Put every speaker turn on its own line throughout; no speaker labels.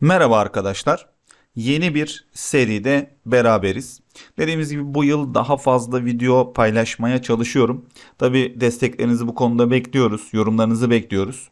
Merhaba arkadaşlar. Yeni bir seride beraberiz. Dediğimiz gibi bu yıl daha fazla video paylaşmaya çalışıyorum. Tabi desteklerinizi bu konuda bekliyoruz. Yorumlarınızı bekliyoruz.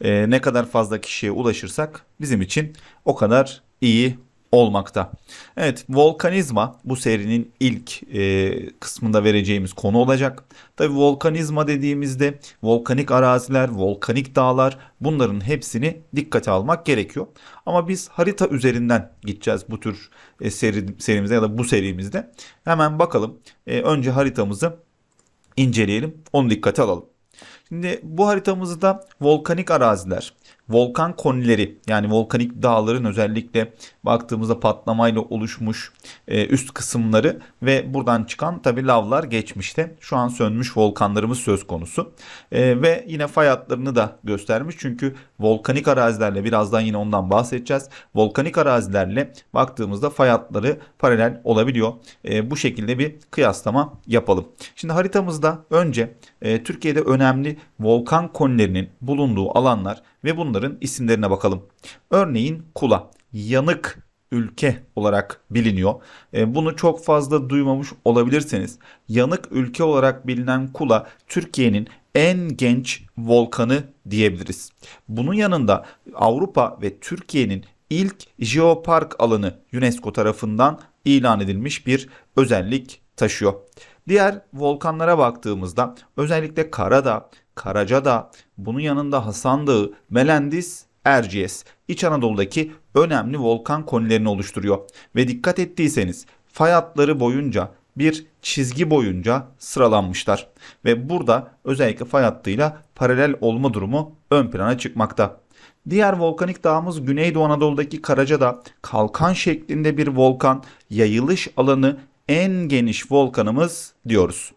Ee, ne kadar fazla kişiye ulaşırsak bizim için o kadar iyi olmakta. Evet, volkanizma bu serinin ilk e, kısmında vereceğimiz konu olacak. Tabii volkanizma dediğimizde volkanik araziler, volkanik dağlar bunların hepsini dikkate almak gerekiyor. Ama biz harita üzerinden gideceğiz bu tür e, seri, serimize ya da bu serimizde. Hemen bakalım. E, önce haritamızı inceleyelim, onu dikkate alalım. Şimdi bu haritamızda volkanik araziler, volkan konileri yani volkanik dağların özellikle baktığımızda patlamayla oluşmuş e, üst kısımları ve buradan çıkan tabi lavlar geçmişte. Şu an sönmüş volkanlarımız söz konusu. E, ve yine fay hatlarını da göstermiş çünkü volkanik arazilerle birazdan yine ondan bahsedeceğiz. Volkanik arazilerle baktığımızda fay hatları paralel olabiliyor. E, bu şekilde bir kıyaslama yapalım. Şimdi haritamızda önce e, Türkiye'de önemli volkan konilerinin bulunduğu alanlar ve bunların isimlerine bakalım. Örneğin Kula, yanık ülke olarak biliniyor. E, bunu çok fazla duymamış olabilirseniz yanık ülke olarak bilinen Kula Türkiye'nin en genç volkanı diyebiliriz. Bunun yanında Avrupa ve Türkiye'nin ilk jeopark alanı UNESCO tarafından ilan edilmiş bir özellik taşıyor. Diğer volkanlara baktığımızda özellikle Karadağ, Karacadağ, bunun yanında Hasan Dağı, Melendis, Erciyes, İç Anadolu'daki önemli volkan konilerini oluşturuyor. Ve dikkat ettiyseniz fay hatları boyunca bir çizgi boyunca sıralanmışlar. Ve burada özellikle fay hattıyla paralel olma durumu ön plana çıkmakta. Diğer volkanik dağımız Güneydoğu Anadolu'daki Karacadağ, kalkan şeklinde bir volkan, yayılış alanı en geniş volkanımız diyoruz.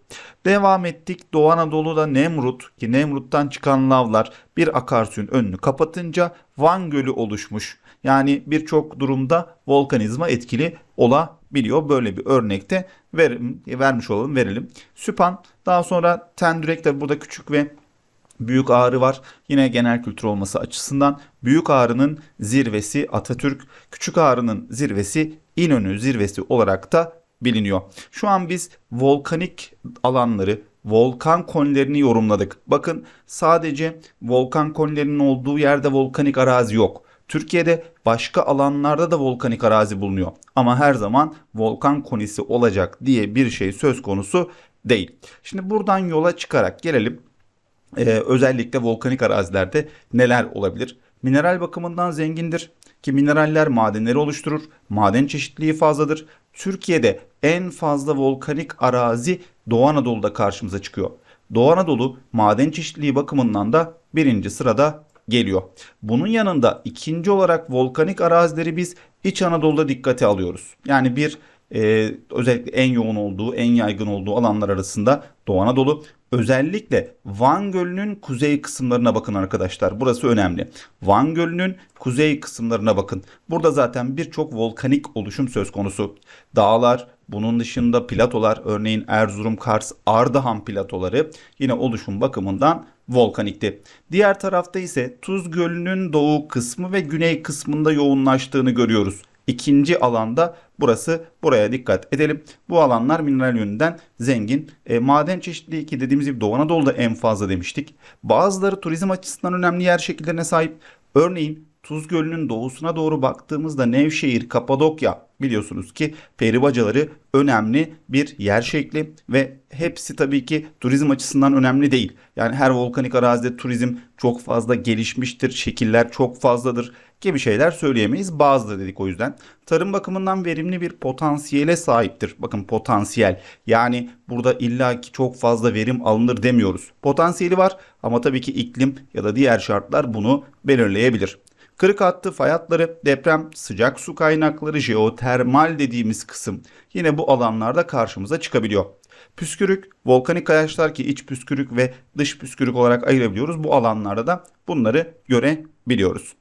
Devam ettik. Doğu Anadolu'da Nemrut ki Nemrut'tan çıkan lavlar bir akarsuyun önünü kapatınca Van Gölü oluşmuş. Yani birçok durumda volkanizma etkili olabiliyor. Böyle bir örnekte ver, vermiş olalım verelim. Süpan daha sonra Tendürek de burada küçük ve Büyük Ağrı var. Yine genel kültür olması açısından Büyük Ağrı'nın zirvesi Atatürk, Küçük Ağrı'nın zirvesi İnönü zirvesi olarak da biliniyor. Şu an biz volkanik alanları, volkan konilerini yorumladık. Bakın sadece volkan konilerinin olduğu yerde volkanik arazi yok. Türkiye'de başka alanlarda da volkanik arazi bulunuyor. Ama her zaman volkan konisi olacak diye bir şey söz konusu değil. Şimdi buradan yola çıkarak gelelim ee, özellikle volkanik arazilerde neler olabilir? Mineral bakımından zengindir ki mineraller madenleri oluşturur. Maden çeşitliliği fazladır. Türkiye'de en fazla volkanik arazi Doğu Anadolu'da karşımıza çıkıyor. Doğu Anadolu maden çeşitliliği bakımından da birinci sırada geliyor. Bunun yanında ikinci olarak volkanik arazileri biz İç Anadolu'da dikkate alıyoruz. Yani bir e, özellikle en yoğun olduğu, en yaygın olduğu alanlar arasında Doğu Anadolu. Özellikle Van Gölü'nün kuzey kısımlarına bakın arkadaşlar. Burası önemli. Van Gölü'nün kuzey kısımlarına bakın. Burada zaten birçok volkanik oluşum söz konusu. Dağlar, bunun dışında platolar, örneğin Erzurum, Kars, Ardahan platoları yine oluşum bakımından volkanikti. Diğer tarafta ise Tuz Gölü'nün doğu kısmı ve güney kısmında yoğunlaştığını görüyoruz. İkinci alanda burası. Buraya dikkat edelim. Bu alanlar mineral yönünden zengin. E, maden çeşitliliği ki dediğimiz gibi Doğu Anadolu'da en fazla demiştik. Bazıları turizm açısından önemli yer şekillerine sahip. Örneğin Tuz Gölü'nün doğusuna doğru baktığımızda Nevşehir, Kapadokya biliyorsunuz ki peribacaları önemli bir yer şekli ve hepsi tabii ki turizm açısından önemli değil. Yani her volkanik arazide turizm çok fazla gelişmiştir, şekiller çok fazladır gibi şeyler söyleyemeyiz. Bazıları dedik o yüzden. Tarım bakımından verimli bir potansiyele sahiptir. Bakın potansiyel. Yani burada illaki çok fazla verim alınır demiyoruz. Potansiyeli var ama tabii ki iklim ya da diğer şartlar bunu belirleyebilir. Kırık hattı, fay hatları, deprem, sıcak su kaynakları, jeotermal dediğimiz kısım yine bu alanlarda karşımıza çıkabiliyor. Püskürük, volkanik kayaçlar ki iç püskürük ve dış püskürük olarak ayırabiliyoruz. Bu alanlarda da bunları görebiliyoruz.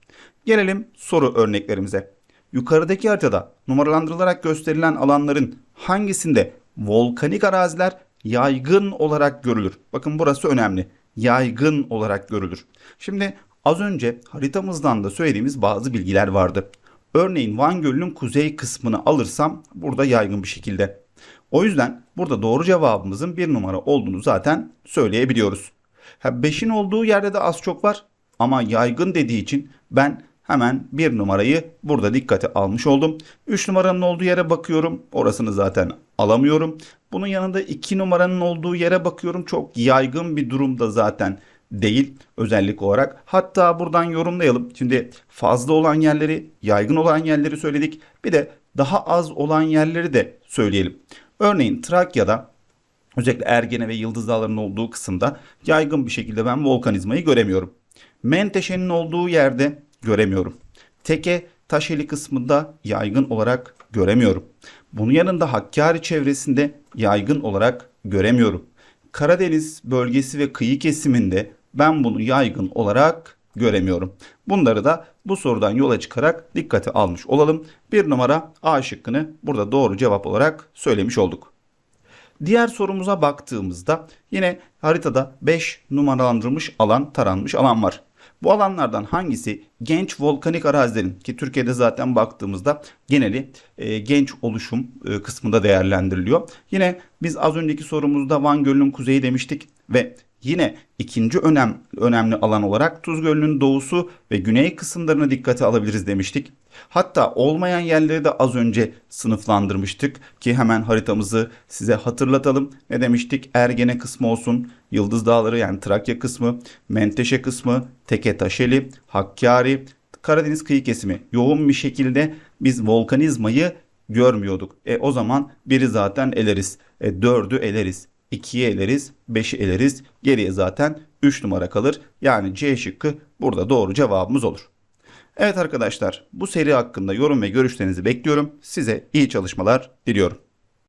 Gelelim soru örneklerimize. Yukarıdaki haritada numaralandırılarak gösterilen alanların hangisinde volkanik araziler yaygın olarak görülür? Bakın burası önemli. Yaygın olarak görülür. Şimdi az önce haritamızdan da söylediğimiz bazı bilgiler vardı. Örneğin Van Gölü'nün kuzey kısmını alırsam burada yaygın bir şekilde. O yüzden burada doğru cevabımızın bir numara olduğunu zaten söyleyebiliyoruz. Ha 5'in olduğu yerde de az çok var ama yaygın dediği için ben hemen bir numarayı burada dikkate almış oldum. 3 numaranın olduğu yere bakıyorum. Orasını zaten alamıyorum. Bunun yanında 2 numaranın olduğu yere bakıyorum. Çok yaygın bir durumda zaten değil özellik olarak. Hatta buradan yorumlayalım. Şimdi fazla olan yerleri, yaygın olan yerleri söyledik. Bir de daha az olan yerleri de söyleyelim. Örneğin Trakya'da özellikle Ergene ve Yıldız Dağları'nın olduğu kısımda yaygın bir şekilde ben volkanizmayı göremiyorum. Menteşe'nin olduğu yerde göremiyorum. Teke Taşeli kısmında yaygın olarak göremiyorum. Bunun yanında Hakkari çevresinde yaygın olarak göremiyorum. Karadeniz bölgesi ve kıyı kesiminde ben bunu yaygın olarak göremiyorum. Bunları da bu sorudan yola çıkarak dikkate almış olalım. Bir numara A şıkkını burada doğru cevap olarak söylemiş olduk. Diğer sorumuza baktığımızda yine haritada 5 numaralandırılmış alan taranmış alan var. Bu alanlardan hangisi genç volkanik arazilerin ki Türkiye'de zaten baktığımızda geneli e, genç oluşum e, kısmında değerlendiriliyor. Yine biz az önceki sorumuzda Van Gölü'nün kuzeyi demiştik ve yine ikinci önem, önemli alan olarak Tuz Gölü'nün doğusu ve güney kısımlarını dikkate alabiliriz demiştik. Hatta olmayan yerleri de az önce sınıflandırmıştık ki hemen haritamızı size hatırlatalım. Ne demiştik? Ergene kısmı olsun, Yıldız Dağları yani Trakya kısmı, Menteşe kısmı, Teke Taşeli, Hakkari, Karadeniz kıyı kesimi. Yoğun bir şekilde biz volkanizmayı görmüyorduk. E o zaman biri zaten eleriz. E dördü eleriz. 2'yi eleriz, 5'i eleriz. Geriye zaten 3 numara kalır. Yani C şıkkı burada doğru cevabımız olur. Evet arkadaşlar bu seri hakkında yorum ve görüşlerinizi bekliyorum. Size iyi çalışmalar diliyorum.